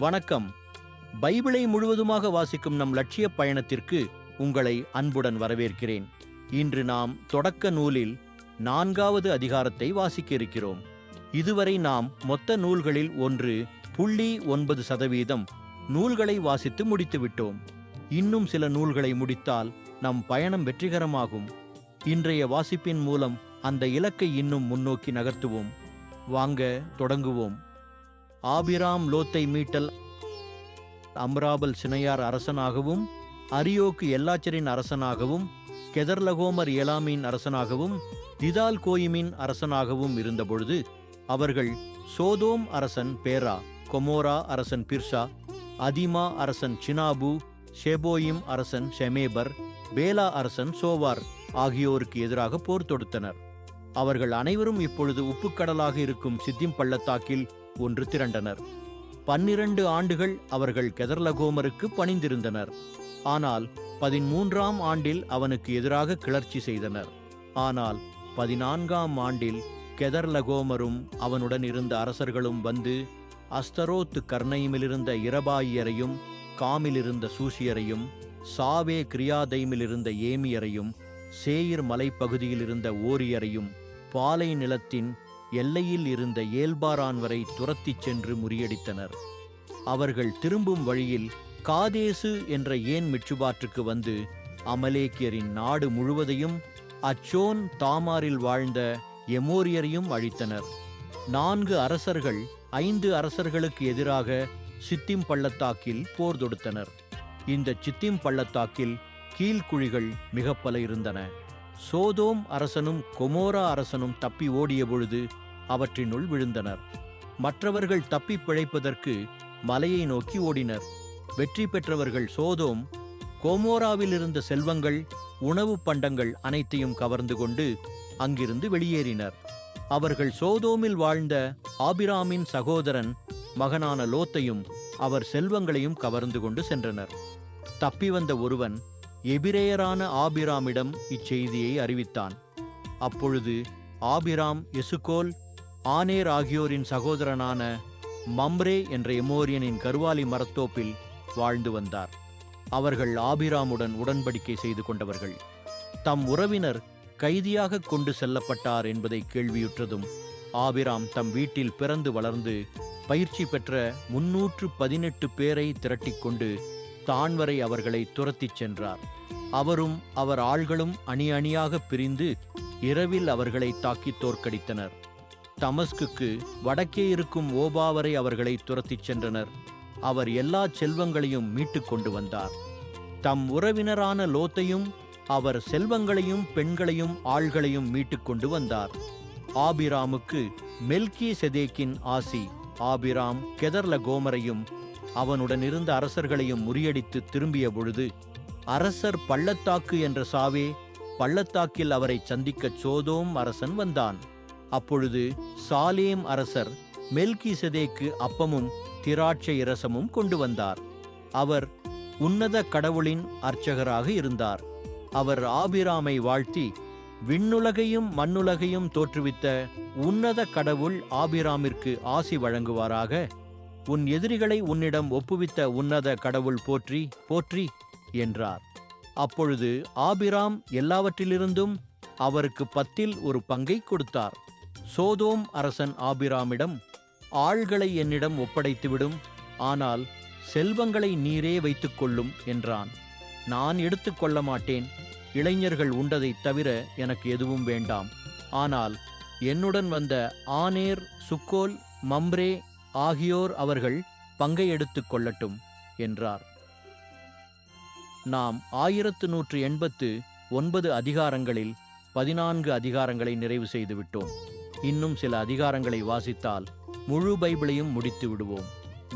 வணக்கம். பைபிளை முழுவதுமாக வாசிக்கும் நம் லட்சிய பயணத்திற்கு உங்களை அன்புடன் வரவேற்கிறேன். இன்று நாம் தொடக்க நூலில் நான்காவது அதிகாரத்தை வாசிக்க இருக்கிறோம் இதுவரை நாம் மொத்த நூல்களில் ஒன்று புள்ளி ஒன்பது சதவீதம் நூல்களை வாசித்து முடித்துவிட்டோம். இன்னும் சில நூல்களை முடித்தால் நம் பயணம் வெற்றிகரமாகும். இன்றைய வாசிப்பின் மூலம் அந்த இலக்கை இன்னும் முன்னோக்கி நகர்த்துவோம். வாங்க தொடங்குவோம். ஆபிராம் லோத்தை மீட்டல் அம்ராபல் சினையார் அரசனாகவும் அரியோக்கு எல்லாச்சரின் அரசனாகவும் கெதர்லகோமர் ஏலாமின் அரசனாகவும் திதால் கோயிமின் அரசனாகவும் இருந்தபொழுது அவர்கள் சோதோம் அரசன் பேரா கொமோரா அரசன் பிர்சா அதிமா அரசன் சினாபு ஷெபோயிம் அரசன் ஷெமேபர் பேலா அரசன் சோவார் ஆகியோருக்கு எதிராக போர் தொடுத்தனர். அவர்கள் அனைவரும் இப்பொழுது உப்புக்கடலாக இருக்கும் சித்திம் பள்ளத்தாக்கில் ஒன்று திரண்டனர். பன்னிரண்டு ஆண்டுகள் அவர்கள் கெதர்லகோமருக்கு பணிந்திருந்தனர். ஆனால் பதிமூன்றாம் ஆண்டில் அவனுக்கு எதிராக கிளர்ச்சி செய்தனர். ஆனால் பதினான்காம் ஆண்டில் கெதர்லகோமரும் அவனுடன் இருந்த அரசர்களும் வந்து அஸ்தரோத்து கர்ணையுமிலிருந்த இரபாயியரையும் காமிலிருந்த சூசியரையும் சாவே கிரியாதைமிலிருந்த ஏமியரையும் சேயிர் மலைப்பகுதியிலிருந்த ஓரியரையும் பாலை நிலத்தின் எல்லையில் இருந்த ஏல்பாரான் வரை துரத்திச் சென்று முறியடித்தனர். அவர்கள் திரும்பும் வழியில் காதேசு என்ற ஏன் மிச்சுபாற்றுக்கு வந்து அமலேக்கியரின் நாடு முழுவதையும் அச்சோன் தாமாரில் வாழ்ந்த எமோரியரையும் அழித்தனர். நான்கு அரசர்கள் ஐந்து அரசர்களுக்கு எதிராக சித்திம் பள்ளத்தாக்கில் போர் தொடுத்தனர். இந்த சித்திம் பள்ளத்தாக்கில் கீழ்குழிகள் மிக பல இருந்தன. சோதோம் அரசனும் கொமோரா அரசனும் தப்பி ஓடிய பொழுது அவற்றினுள் விழுந்தனர். மற்றவர்கள் தப்பி பிழைப்பதற்கு மலையை நோக்கி ஓடினர். வெற்றி பெற்றவர்கள் சோதோம் கோமோராவில் இருந்த செல்வங்கள் உணவு பண்டங்கள் அனைத்தையும் கவர்ந்து கொண்டு அங்கிருந்து வெளியேறினர். அவர்கள் சோதோமில் வாழ்ந்த ஆபிராமின் சகோதரன் மகனான லோத்தையும் அவர் செல்வங்களையும் கவர்ந்து கொண்டு சென்றனர். தப்பி வந்த ஒருவன் எபிரேயரான ஆபிராமிடம் இச்செய்தியை அறிவித்தான். அப்பொழுது ஆபிராம் எசுகோல் ஆனேர் ஆகியோரின் சகோதரனான மம்ரே என்ற எமோரியனின் கருவாலி மரத்தோப்பில் வாழ்ந்து வந்தார். அவர்கள் ஆபிராமுடன் உடன்படிக்கை செய்து கொண்டவர்கள். தம் உறவினர் கைதியாக கொண்டு செல்லப்பட்டார் என்பதை கேள்வியுற்றதும் ஆபிராம் தம் வீட்டில் பிறந்து வளர்ந்து பயிற்சி பெற்ற முன்னூற்று பதினெட்டு பேரை திரட்டிக்கொண்டு தான் வரை அவர்களை துரத்திச் சென்றார். அவரும் அவர் ஆள்களும் அணி அணியாக பிரிந்து இரவில் அவர்களை தாக்கி தோற்கடித்தனர். தமஸ்குக்கு வடக்கே இருக்கும் ஓபா வரை அவர்களை துரத்திச் சென்றனர். அவர் எல்லா செல்வங்களையும் மீட்டு கொண்டு வந்தார். தம் உறவினரான லோத்தையும் அவர் செல்வங்களையும் பெண்களையும் ஆள்களையும் மீட்டு கொண்டு வந்தார். ஆபிராமுக்கு மெல்கி செதேக்கின் ஆசி ஆபிராம் கெதர்ல கோமரையும் அவனுடன் இருந்த அரசர்களையும் முறியடித்து திரும்பிய பொழுது அரசர் பள்ளத்தாக்கு என்ற சாவே பள்ளத்தாக்கில் அவரை சந்திக்கச் சோதோம் அரசன் வந்தான். அப்பொழுது சாலேம் அரசர் மெல்கிசதேக்கு அப்பமும் திராட்சை இரசமும் கொண்டு வந்தார். அவர் உன்னத கடவுளின் அர்ச்சகராக இருந்தார். அவர் ஆபிராமை வாழ்த்தி விண்ணுலகையும் மண்ணுலகையும் தோற்றுவித்த உன்னத கடவுள் ஆபிராமிற்கு ஆசி வழங்குவாராக? உன் எதிரிகளை உன்னிடம் ஒப்புவித்த உன்னத கடவுள் போற்றி போற்றி என்றார். அப்பொழுது ஆபிராம் எல்லாவற்றிலிருந்தும் அவருக்கு பத்தில் ஒரு பங்கை கொடுத்தார். சோதோம் அரசன் ஆபிராமிடம் ஆள்களை என்னிடம் ஒப்படைத்துவிடும் ஆனால் செல்வங்களை நீரே வைத்துக்கொள்ளும் என்றான். நான் எடுத்துக்கொள்ள மாட்டேன் இளைஞர்கள் உண்டதைத் தவிர எனக்கு எதுவும் வேண்டாம். ஆனால் என்னுடன் வந்த ஆனேர் சுக்கோல் மம்ரே ஆகியோர் அவர்கள் பங்கை எடுத்துக் கொள்ளட்டும் என்றார். நாம் ஆயிரத்து நூற்று எண்பத்து ஒன்பது அதிகாரங்களில் பதினான்கு அதிகாரங்களை நிறைவு செய்து விட்டோம் இன்னும் சில அதிகாரங்களை வாசித்தால் முழு பைபிளையும் முடித்து விடுவோம்.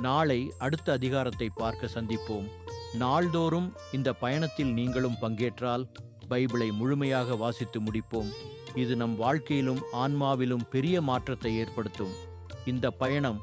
நாளை அடுத்த அதிகாரத்தை பார்க்க சந்திப்போம். நாள்தோறும் இந்த பயணத்தில் நீங்களும் பங்கேற்றால் பைபிளை முழுமையாக வாசித்து முடிப்போம். இது நம் வாழ்க்கையிலும் ஆன்மாவிலும் பெரிய மாற்றத்தை ஏற்படுத்தும். இந்த பயணம்